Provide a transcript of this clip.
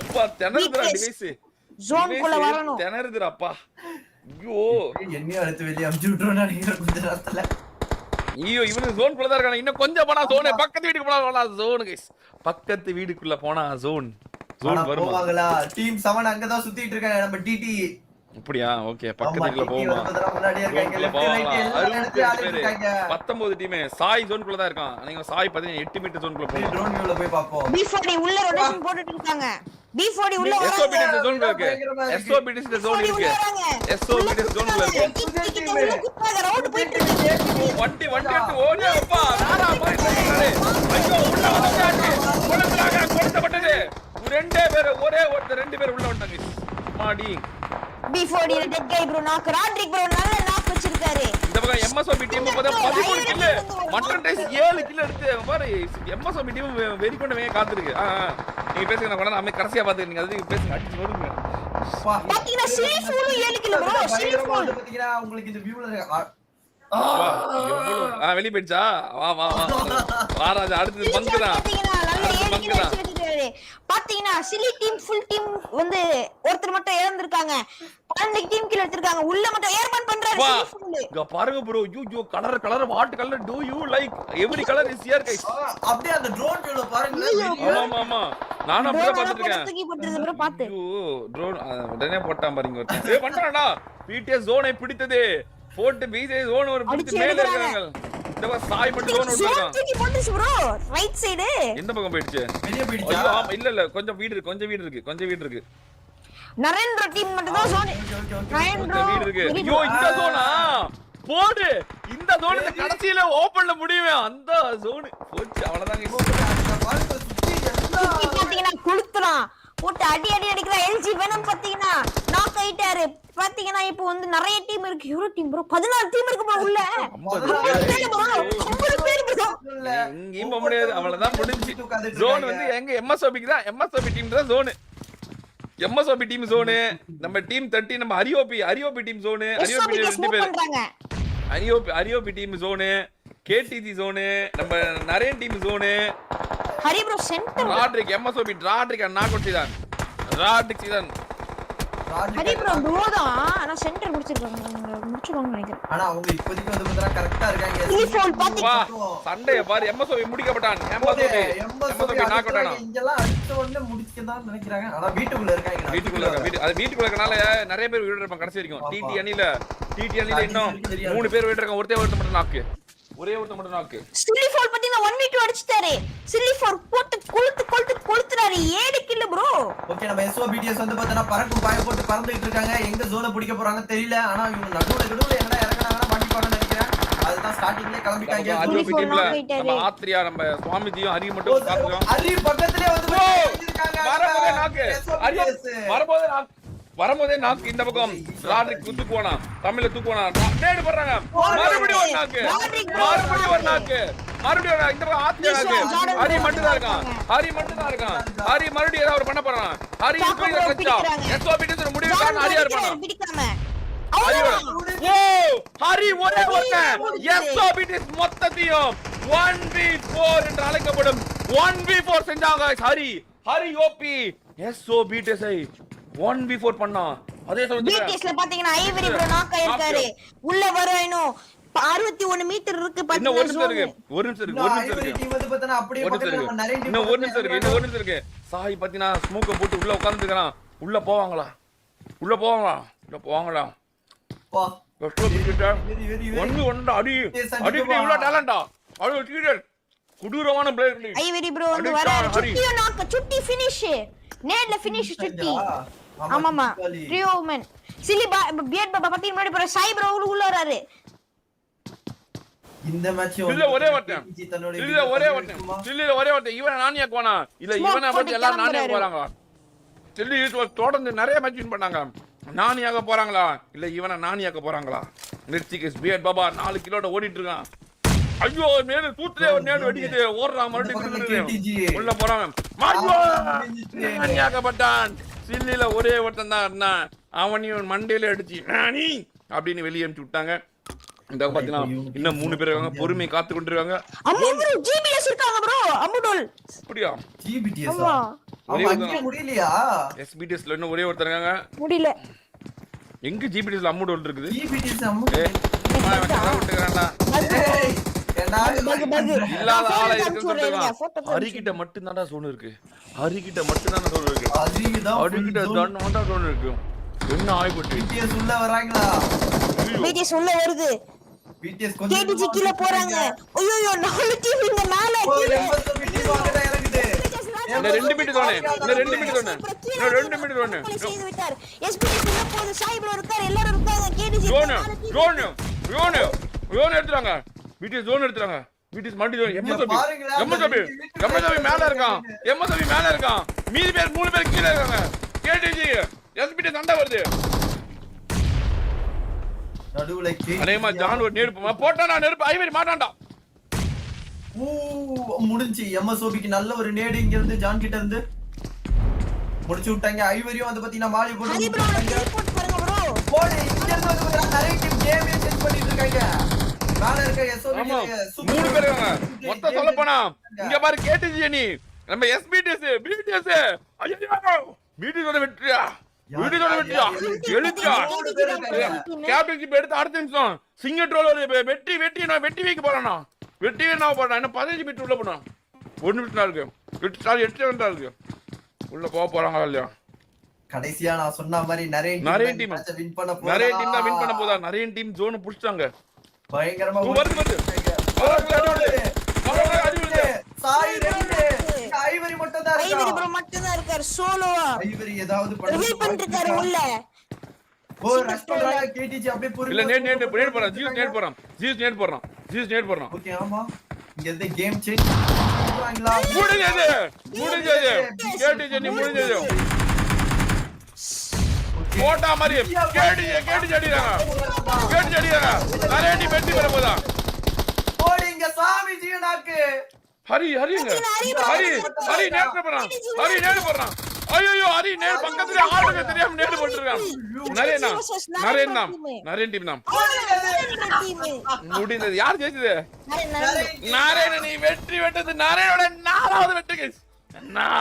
அப்பா? திணறுதுடா. Device Zone குள்ள வரணும். திணறுதுடாப்பா. ஐயோ. என்னையும் அடுத்து வெளியே அமுச்சு விட்டுருவோம் நினைக்கிறேன் கொஞ்ச நேரத்துல. ஐயோ இவனுக்கு ஜோன் குள்ள தான் இருக்கான. இன்னும் கொஞ்சம் போனா ஜோனு. பக்கத்து வீட்டுக்கு போனா போனா ஜோனு கைஸ் பக்கத்து வீட்டுக்குள்ள போனா ஜோன். ஜோன் வருமா? போவாங்களா? டீம் செவன் அங்கதான் சுத்திட்டு இருக்காங்க. நம்ம டிடி அப்படியா? ஓகே பக்கத்து வீட்டுல இருக்காங்க. பத்தொன்பது டீம் சாய் ஜோனுக்குள்ள தான் இருக்கான். நீங்க சாய் பாத்தீங்கன்னா எட்டு மீட்டர் ட்ரோன் வியூல போய் பாப்போம் B40 உள்ள ரொட்டேஷன் போட்டுட்டு இருக்காங்க. B40 உள்ள வராங்க. ஜோன்ல இருக்கு. பயங்கரமா இருக்கு. எஸ்ஓபிடி ஜோன் B40 இருக்கு. உள்ள வராங்க. எஸ்ஓபிடி ஜோன்ல இருக்கு. கிட்ட கிட்ட உள்ள குத்தாங்க ரவுண்ட் போயிட்டு இருக்கு. வண்டி வண்டி எடுத்து ஓடி அப்பா நானா போய் சொல்றாரு ஐயோ உள்ள வந்தாச்சு குளத்துலாக கொடுத்தப்பட்டது ரெண்டே பேர் ஒரே ஒருத்தர் ரெண்டு பேர் உள்ள வந்தாங்க மாடி B40 டெட் கை ப்ரோ நாக் ராட்ரிக் ப்ரோ நல்ல நாக் வச்சிருக்காரு. பக்கம் எம்எஸ்ஓபி டீம் பார்த்தா பதிமூணு கில்லு மட்டன் ரைஸ் ஏழு கிலோ எடுத்து பாரு எம்எஸ்ஓபி டீம் வெறி கொண்டு வேக காத்திருக்கு. நீங்க பேசுங்க நான் கூட நம்ம கடைசியா பாத்துக்க நீங்க அது பேசுங்க அடிச்சு நோடுங்க பா. பாத்தீங்கன்னா சிலி ஃபுல்லு ஏழு கிலோ ப்ரோ சிலி பயங்கரமா ஃபுல் வந்து பாத்தீங்கன்னா உங்களுக்கு இந்த வியூல வா, எவ்வளவு ஆ வெளிய போயிடுச்சா? வா வா வா. வாராஜா அடுத்தது பங்கு தான் பங்கு சிலி டீம் ஃபுல் டீம் வந்து ஒருத்தர் மட்டும் இழந்திருக்காங்க. பன்னெண்டு டீம் கீழ எடுத்திருக்காங்க. உள்ள மட்டும் ஏர்மன் பண்றாரு. இங்க பாருங்க bro you you colour colour what colour do you like every colour is here guys அப்படியே அந்த ட்ரோன் வியூல பாருங்களேன். ஆமா ஆமா நானும் அப்படியே பாத்துட்டு இருக்கேன். தூக்கி ப்ரோ பாத்து. ஐயோ ட்ரோன் உடனே போட்டான் பாருங்க ஒருத்தன் ஏய் பண்றானா பிடிஎஸ் ஜோனை பிடித்தது. போட்டு பிஜே ஜோன் ஒரு பிடிச்சு மேல. இருக்காங்க இந்த சாய் மட்டும் போட்டுச்சு ப்ரோ ரைட் சைடு எந்த பக்கம் போயிடுச்சு? வெளியே போயிடுச்சா? ஆமா இல்ல இல்ல கொஞ்சம் வீடு இருக்கு கொஞ்சம் வீடு இருக்கு கொஞ்சம் வீடு இருக்கு. நரேந்திர டீம் மட்டும் தான் நரேந்திர வீடு இருக்கு. ஐயோ இந்த ஜோனா போடு. இந்த ஜோன் இந்த கடைசியில ஓபன்ல முடியுமே. அந்த ஜோன் போச்சு பாத்தீங்கன்னா குளுத்துறான். போட்டு அடி அடி அடிக்கிற எல்ஜி வேணும் பாத்தீங்கன்னா. நாக் ஆயிட்டாரு. பாத்தீங்கன்னா இப்போ வந்து நிறைய டீம் இருக்கு. எவ்வளவு டீம் ப்ரோ பதினாலு டீம் இருக்கு bro உள்ள. ஐம்பது ஐம்பது பேரு. இல்ல. எங்கேயும் போக முடியாது. அவ்வளவுதான் முடிஞ்சு. ஜோன். வந்து எங்க எம்எஸ்ஓபிக்கு தான். எம்எஸ்ஓபி டீம் தான் ஜோனு எம்எஸ்ஓபி டீம் ஜோனு நம்ம டீம் தட்டி நம்ம அரியோபி அரியோபி டீம் ஜோனு அரியோபி ரெண்டு பேர். பண்றாங்க. அரியோபி அரியோபி டீம் ஜோனு கேடிசி ஜோனு நம்ம Naren team zone Hari bro centre Rodrick MSOP Rodrick knock out செய்தான் ப்ரோ ப்ரோ தான். ஆனா சென்டர் முடிச்சிருக்காங்க. முடிச்சிருவாங்க நினைக்கிறேன். ஆனா அவங்க இப்போதைக்கு வந்து பார்த்தா கரெக்டா இருக்காங்க சண்டைய பாரு. எம்எஸ்ஓபி முடிக்கப்பட்டான். எம்எஸ்ஓபி எம்எஸ்ஓபி நாக் அவுட் ஆனான் இங்கெல்லாம் அடுத்த உடனே முடிச்சுக்கதான் நினைக்கிறாங்க. ஆனா வீட்டுக்குள்ள இருக்காங்க. வீட்டுக்குள்ள இருக்க வீட்டு அது வீட்டுக்குள்ள இருக்கனால நிறைய பேர் விட்டு இருப்பாங்க கடைசி வரைக்கும். டிடி அணில டிடி அணில இன்னும் மூணு பேர் இருக்காங்க ஒருத்தே ஒருத்தர் மட்டும் நாக்கு ஒரே ஒருத்தர் மட்டும் நாக்கு சில்லி ஃபால் பாத்தீங்கன்னா ஒன் மீட்டர் அடிச்சிட்டாரு சில்லி ஃபால் போட்டு கொளுத்து கொளுத்து கொளுத்துறாரு. ஏழு கில்லு ப்ரோ ஓகே நம்ம எஸ்ஓ பிடிஎஸ் வந்து பார்த்தா பறக்கும் பாய போட்டு பறந்துட்டு இருக்காங்க. எங்க ஜோனை பிடிக்க போறாங்க தெரியல. ஆனா இவங்க நடுவுல நடுவுல எங்கடா இறங்கினாங்கன்னா மாட்டிப்பாங்கன்னு நினைக்கிறேன். அதுதான் ஸ்டார்டிங்லயே கிளம்பிட்டாங்க. four டீம்ல. நம்ம ஆத்ரியா நம்ம சுவாமிஜியும் ஹரி மட்டும் பாத்துக்கோம் அரி பக்கத்துலயே வந்து! இருக்காங்க. ஹரி நாக்கு வரும்போதே நாக்கு இந்த பக்கம். ராட்ரிக் தூக்கு போனா தமிழ்ல தூக்கு போனா நேடு போடுறாங்க. மறுபடியும் ஒரு நாக்கு. மறுபடியும் ஒரு நாக்கு. மறுபடியும். இந்த பக்கம் ஆத்ரியா நாக்கு ஹரி மட்டும் தான் இருக்கான். ஹரி மட்டும் தான் இருக்கான். ஹரி மறுபடியும் ஏதாவது பண்ண போறான்? ஹரி இப்படி கச்சா பிடிக்கிறாங்க. எஸ்ஓபி டீம் முடிவு காரணம் ஹரியா இருப்பான் ஹரி ஒரே ஒருத்தன். எஸ்ஓபிடிஸ் மொத்தத்தையும் 1v4 என்று அழைக்கப்படும் 1v4 செஞ்சாங்க ஹரி ஹரி ஓபி எஸ்ஓபிடிஸ் ஐ 1v4 பண்ணான் அதே சமயத்துல பிடிஎஸ்ல பாத்தீங்கன்னா ஐவரி ப்ரோ நாக் ஆயிருக்காரு. உள்ள வரும் இன்னும் அறுபத்தி ஒண்ணு மீட்டர் இருக்கு இன்னும் ஒரு நிமிஷம் பாத்தீங்கன்னா இருக்கு. ஒரு நிமிஷம் இருக்கு ஒரு நிமிஷம் இருக்கு. டீம் வந்து பார்த்தா அப்படியே ஒரு நிமிஷம் இருக்கு. team இன்னும் ஒரு நிமிஷம் இருக்கு இன்னும் ஒரு நிமிஷம் இருக்கு. சாய் பாத்தீங்கன்னா ஸ்மோக்க போட்டு உள்ள உட்கார்ந்துட்டு இருக்கான் உள்ள போவாங்களா? உள்ள போவாங்களா? உள்ள போவாங்களா? பா. ஒண்ணு ஒன்று அடி. அடிக்கடி இவ்வளவு டேலண்டா அவ்வளவு சீரியல் கொடூரமான பிளேயர் ஐவரி ப்ரோ வந்து வராரு. நாக்க சுட்டி ஃபினிஷ் நேர்ல ஃபினிஷ் சுட்டி. ஆமாமா ட்ரியோ உமன் சில்லி பா பியர்ட் பாபா பத்தி முன்னாடி போற சாய் ப்ரோ உள்ள வராரு. இந்த மேட்ச் இல்ல ஒரே ஒருத்தன் இல்ல ஒரே ஒருத்தன் சில்லில ஒரே ஒருத்தன் இவனை நானியாக்கு போனா? இல்ல இவனை பத்தி எல்லாரும் நானியா. போறாங்களா? சில்லி தொடர்ந்து நிறைய மேட்ச் வின் பண்ணாங்க. நானியாக போறாங்களா? இல்ல இவனை நானியாக்க போறாங்களா? மிர்ச்சிகஸ் பியட் பாபா நாலு கிலோட ஓடிட்டு இருக்கான். ஐயோ நேரு தூத்துலே ஒரு நேரு வெடிக்குது ஓடுறான் மறுபடியும். உள்ள போறாங்க மாரியோ நானியாக்கப்பட்டான் சில்லில ஒரே ஒருத்தன் தான் இருந்தான். அவனையும் மண்டையில அடிச்சு நானி! அப்படின்னு வெளியே அனுப்பிச்சு விட்டாங்க. இந்த பாத்தீங்கன்னா இன்னும் மூணு பேர் இருக்காங்க. பொறுமை காத்து கொண்டிருக்காங்க. அம்மா ப்ரோ ஜிபிஎஸ் இருக்காங்க ப்ரோ அம்முடோல் அப்படியா? ஜிபிடிஎஸ் ஆமா அவங்க அங்கே முடியலையா? எஸ்பிடிஎஸ்ல இன்னும் ஒரே ஒருத்தர் இருக்காங்க. முடியல. எங்க ஜிபிடிஎஸ்ல அம்மூட் இருக்குது? ஜிபிடிஎஸ் ஏ அம்மா, இவன் கதை விட்டுக்கிறான்டா. ஏய் ஏண்டா பகு பகு இல்லாத ஆளா காமிச்சு. ஹரிக்கிட்ட மட்டும்தான்டா சோனு இருக்கு. ஹரிக்கிட்ட மட்டும்தான் சோனு இருக்கு. ஹரிக்கிட்ட தான் மட்டும் சோனு இருக்கு. என்ன ஆயிப்பட்டு பிடிஎஸ் உள்ள வராங்களா? BTS உள்ள வருது. பிடிஎஸ் கேடிஜி கீழ போறாங்க. ஐயோ நாலு டீம் இங்க கீழ. பிடிஎஸ் வாங்கடா இறங்குது இந்த ரெண்டு தோணு இந்த ரெண்டு தோணு இந்த ரெண்டு தோணு கொலை செய்து விட்டார். SBT உள்ள போகுது. சாய் ப்ரோ இருக்கார் எல்லாரும் இருக்காங்க KTG zone zone zone zone எடுத்துறாங்க BTS zone எடுத்துறாங்க பிடிஎஸ் மல்டி ஜோன் எம்ம சபி பாருங்களேன், எம்ம சபி எம்ம சபி மேல இருக்கான். எம்ம சபி மேல இருக்கான். மீதி பேர் மூணு பேர் கீழ இருக்காங்க. கேடிஜி எஸ்பிடி சண்டை வருது. நடுவுல அநேகமா ஜான் ஒரு நெருப்பு. போட்டானா நெருப்பு? ஐவரி மாட்டான்டா. ஊ முடிஞ்சு. எம்எஸ்ஓபிக்கு நல்ல ஒரு நேடு இங்க இருந்து ஜான் கிட்ட இருந்து. முடிச்சு விட்டாங்க. ஐவரியும் வந்து பாத்தீங்கன்னா மாலி போட்டு ஹரி ப்ரோ டெலிபோர்ட் பாருங்க ப்ரோ. போடு இங்க இருந்து வந்து பாத்தீங்கன்னா நிறைய டீம் கேமே செட் பண்ணிட்டு இருக்காங்க மேல இருக்க எஸ்ஓபி ஆமா. மூணு பேர் இருக்காங்க. மொத்தம் சொல்ல போனா இங்க பாரு கேடிஜி நீ நம்ம எஸ்பிடிஎஸ் பிடிஎஸ் ஐயோ பிடிஎஸ் வெற்றியா? பிடிஎஸ் வெற்றியா? எழுச்சா கேப்டன்ஷிப் எடுத்து அடுத்த நிமிஷம். சிங்கட்ரோல் ஒரு வெட்டி வெட்டி நான் வெட்டி வைக்க போறேனா வெட்டி என்ன போறேன் இன்னும் பதினஞ்சு மீட்டர் உள்ள ஒரு நிமிஷம் தான் இருக்கு. எட்டு சாரி எட்டு இருக்கு. உள்ள போக போறாங்க இல்லையா? கடைசியா நான் சொன்ன மாதிரி நிறைய நிறைய team. வின் பண்ண நிறைய டீம் தான் வின் பண்ண போதா? நிறைய டீம் ஜோன் புடிச்சிட்டாங்க. பயங்கரமா ஐவரி மட்டும் தான் ஐவரி ப்ரோ மட்டும் தான் இருக்கார். சோலோவா ஐவரி ஏதாவது பண்ணிட்டு இருக்காரு உள்ள. ஓ ரஷ் பண்றாங்க கேடிஜி அப்படியே பொறுமை இல்ல நேட் நேட் நேட் போறான். ஜீஸ் நேட் போறான். ஜீஸ் நேட் போறான். ஜீஸ் நேட் போறான். ஓகே ஆமா. இங்க கேம் சேஞ்ச் முடிஞ்சது. முடிஞ்சது. நீ முடிஞ்சது. போட்டா மாதிரி. கேட்டுச்சு அடிக்கிறாங்க கேட்டுச்சு அடிக்கிறாங்க நிறைய டீம் வெற்றி பெற போதா போடு இங்க சாமி ஜீவனாக்கு. ஹரி ஹரிங்க. ஹரி ஹரி நேட் போறான் ஹரி நேட் போறான் ஐயோ ஹரி நேட் பக்கத்துல ஆளுங்க தெரியாம நேட் போட்டுருக்கான். நிறைய நிறைய நிறைய டீம் தான் முடிந்தது. யார் ஜெயிச்சது? நாராயண நீ வெற்றி வெட்டது. நாராயணோட நாலாவது வெற்றி. நான்